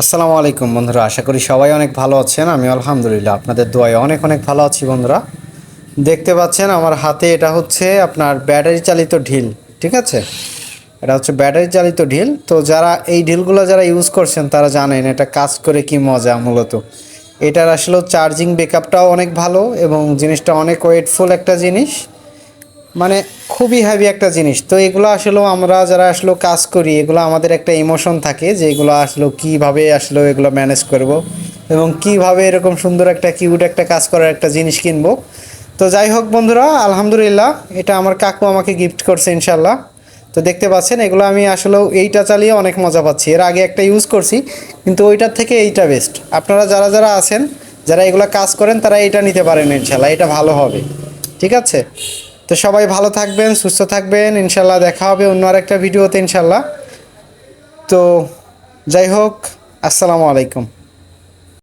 আসসালামু আলাইকুম বন্ধুরা, আশা করি সবাই অনেক ভালো আছেন। আমি আলহামদুলিল্লাহ আপনাদের দোয়ায় অনেক অনেক ভালো আছি বন্ধুরা। দেখতে পাচ্ছেন আমার হাতে এটা হচ্ছে আপনার ব্যাটারি চালিত ঢিল, ঠিক আছে? এটা হচ্ছে ব্যাটারি চালিত ঢিল। তো যারা এই ঢিলগুলো যারা ইউজ করছেন, তারা জানেন এটা কাজ করে কি মজা মূলত। এটার আসলে চার্জিং ব্যাকআপটাও অনেক ভালো এবং জিনিসটা অনেক ওয়েটফুল একটা জিনিস। মানে খুবই হ্যাভি একটা জিনিস। তো এগুলো আসলে আমরা যারা আসলে কাজ করি, এগুলো আমাদের একটা ইমোশন থাকে যে এগুলো আসলে কীভাবে আসলে এগুলো ম্যানেজ করব এবং কীভাবে এরকম সুন্দর একটা কিউট একটা কাজ করার একটা জিনিস কিনবো। তো যাই হোক বন্ধুরা, আলহামদুলিল্লাহ এটা আমার কাকু আমাকে গিফট করছে ইনশাল্লাহ তো দেখতে পাচ্ছেন, এগুলো আমি আসলে এইটা চালিয়ে অনেক মজা পাচ্ছি। এর আগে একটা ইউজ করছি, কিন্তু ওইটার থেকে এইটা বেস্ট আপনারা যারা যারা আছেন, যারা এগুলো কাজ করেন, তারা এটা নিতে পারেন ইনশাল্লাহ এটা ভালো হবে। ঠিক আছে? তো সবাই ভালো থাকবেন, সুস্থ থাকবেন। ইনশাল্লাহ দেখা হবে অন্য আরেকটা ভিডিওতে, ইনশাল্লাহ। তো যাই হোক, আসসালামু আলাইকুম।